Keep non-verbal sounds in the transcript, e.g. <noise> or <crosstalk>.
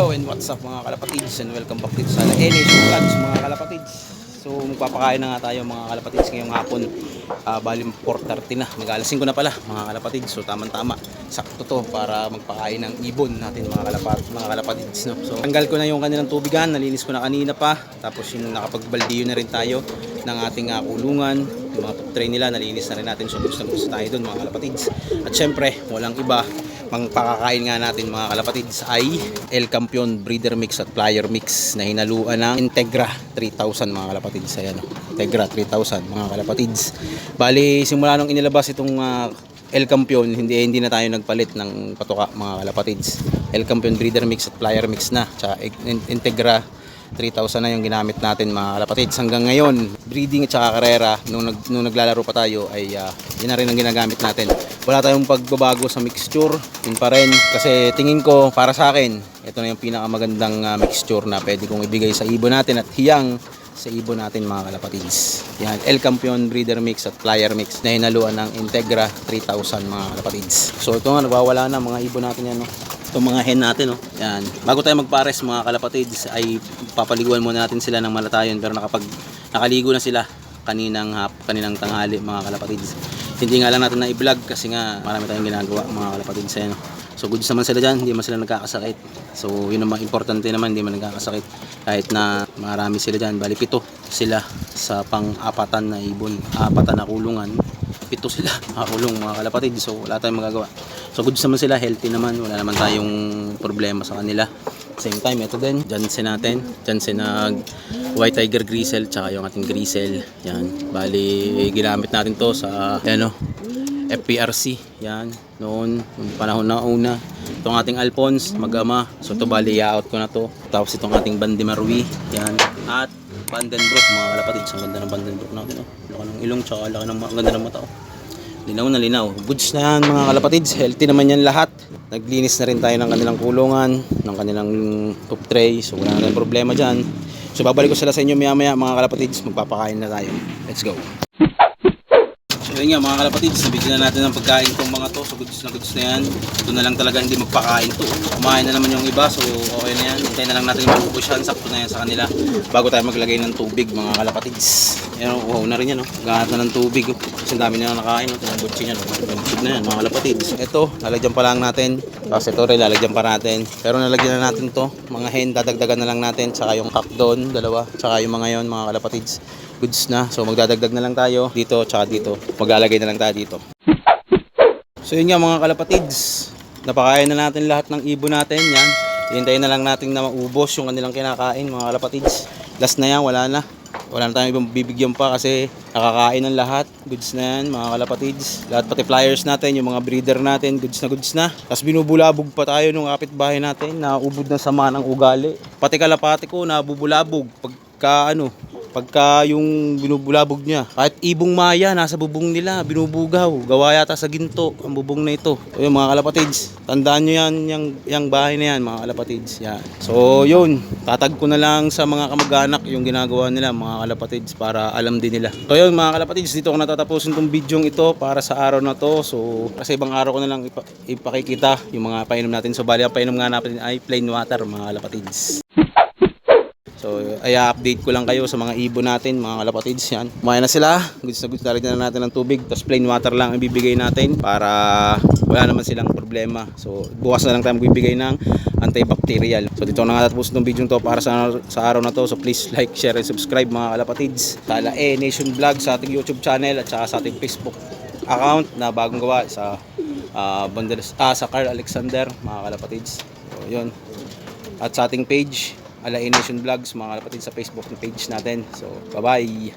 Hello and what's up mga kalapatids and welcome back dito sa NH Vlogs mga kalapatids. So magpapakain na nga tayo mga kalapatids ngayong hapon. Uh, bali 4.30 na, mag-alas 5 na pala mga kalapatids. So tamang-tama, sakto to para magpakain ng ibon natin mga, kalapat, mga kalapatids. No? So tanggal ko na yung kanilang tubigan, nalinis ko na kanina pa. Tapos yung nakapagbaldiyo na rin tayo ng ating uh, kulungan. Mga top tray nila, nalinis na rin natin. So gusto na gusto tayo dun mga kalapatids. At syempre, walang iba pakakain nga natin mga kalapatids ay El Campion Breeder Mix at Flyer Mix na hinaluan ng Integra 3000 mga kalapatids. Ayan, oh. Integra 3000 mga kalapatids. Bali, simula nung inilabas itong ah, El Campion, hindi hindi na tayo nagpalit ng patuka mga kalapatids. El Campion Breeder Mix at Flyer Mix na. Tsaka In- Integra 3,000 na yung ginamit natin mga kalapatids. Hanggang ngayon, breeding at saka karera, nung, nag, nung naglalaro pa tayo, ay uh, yun na rin ang ginagamit natin. Wala tayong pagbabago sa mixture, yun pa rin. Kasi tingin ko, para sa akin, ito na yung pinakamagandang uh, mixture na pwede kong ibigay sa ibon natin at hiyang sa ibon natin mga kalapatids. Yan, El Campion Breeder Mix at Flyer Mix na hinaluan ng Integra 3000 mga kalapatids. So ito nga, nagwawala na mga ibon natin yan. No? Itong mga hen natin, no? Yan. Bago tayo magpares mga kalapatids, ay papaliguan muna natin sila ng malatayon. Pero nakapag nakaligo na sila kaninang hap, kaninang tanghali mga kalapatids. Hindi nga lang natin na i-vlog kasi nga marami tayong ginagawa mga kalapatids. Ayan, no? So goods naman sila dyan, hindi man sila nagkakasakit. So yun naman, importante naman, hindi man nagkakasakit. Kahit na marami sila dyan, bali pito sila sa pang-apatan na ibon, apatan na kulungan. Pito sila, <laughs> nakakulong mga kalapatid. So wala tayong magagawa. So goods naman sila, healthy naman, wala naman tayong problema sa kanila. Same time, ito din, Jansen natin. Jansen na White Tiger Grisel, tsaka yung ating Grisel. Yan, bali ginamit natin to sa, ano, FPRC. Yan, noon, yung panahon na una. Itong ating Alphonse, mag-ama. So ito bali, out ko na to. Tapos itong ating Bandi Marui. Yan. At Vandenbroek, mga kalapatid. Ang ganda ng Vandenbroek natin. Oh. Laki ng ilong, tsaka laki ng ganda ng mata. Oh. Linaw na linaw. Goods na yan mga kalapatids. Healthy naman yan lahat. Naglinis na rin tayo ng kanilang kulungan, ng kanilang top tray. So wala na rin problema dyan. So babalik ko sila sa inyo maya maya mga kalapatids. Magpapakain na tayo. Let's go. So yun nga mga kalapatids, nabigyan na natin ng pagkain itong mga goods na goods na yan. Ito na lang talaga hindi magpakain to. Kumain na naman yung iba, so okay na yan. Hintayin na lang natin yung maubos yan. Sakto na yan sa kanila. Bago tayo maglagay ng tubig mga kalapatids. Yan o, uhaw na rin yan o. Gahat na ng tubig o. Kasi dami na nakain o. Tingnan butsi yan o. Na yan mga kalapatids. Ito, lalagyan pa lang natin. Tapos ito rin, lalagyan pa natin. Pero nalagyan na natin to. Mga hen, dadagdagan na lang natin. Tsaka yung cock doon, dalawa. Tsaka yung mga yon mga kalapatids goods na. So magdadagdag na lang tayo dito tsaka dito. Maglalagay na lang tayo dito. So yun nga mga kalapatids. Napakain na natin lahat ng ibon natin. Yan. Hintayin na lang natin na maubos yung kanilang kinakain mga kalapatids. Last na yan, wala na. Wala na tayong ibang bibigyan pa kasi nakakain ng lahat. Goods na yan mga kalapatids. Lahat pati flyers natin, yung mga breeder natin, goods na goods na. Tapos binubulabog pa tayo nung kapitbahay natin na ubod na sama ng ugali. Pati kalapati ko nabubulabog pagka ano, pagka yung binubulabog niya. Kahit ibong maya, nasa bubong nila, binubugaw. Gawa yata sa ginto, ang bubong na ito. So yun mga kalapatids, tandaan nyo yan, yung, yung bahay na yan mga kalapatids. Yan. So yun, tatag ko na lang sa mga kamag-anak yung ginagawa nila mga kalapatids para alam din nila. So yun mga kalapatids, dito ko natatapusin tong video ito para sa araw na to. So kasi ibang araw ko na lang ipa- ipakikita yung mga painom natin. So bali ang painom nga natin ay plain water mga kalapatids. So, ay update ko lang kayo sa mga ibon natin, mga kalapatids yan. Kumain na sila. Goods na goods na na natin ng tubig. Tapos plain water lang ang ibibigay natin para wala naman silang problema. So, bukas na lang tayo magbibigay ng antibacterial. So, dito na nga tapos ng video to para sa, sa araw na to. So, please like, share, and subscribe mga kalapatids. Sa E Nation Vlog sa ating YouTube channel at saka sa ating Facebook account na bagong gawa sa uh, Banderas, ah, sa Carl Alexander mga kalapatids. So, yun. At sa ating page, Ala Nation Vlogs, mga kalapatid sa Facebook page natin. So, bye-bye!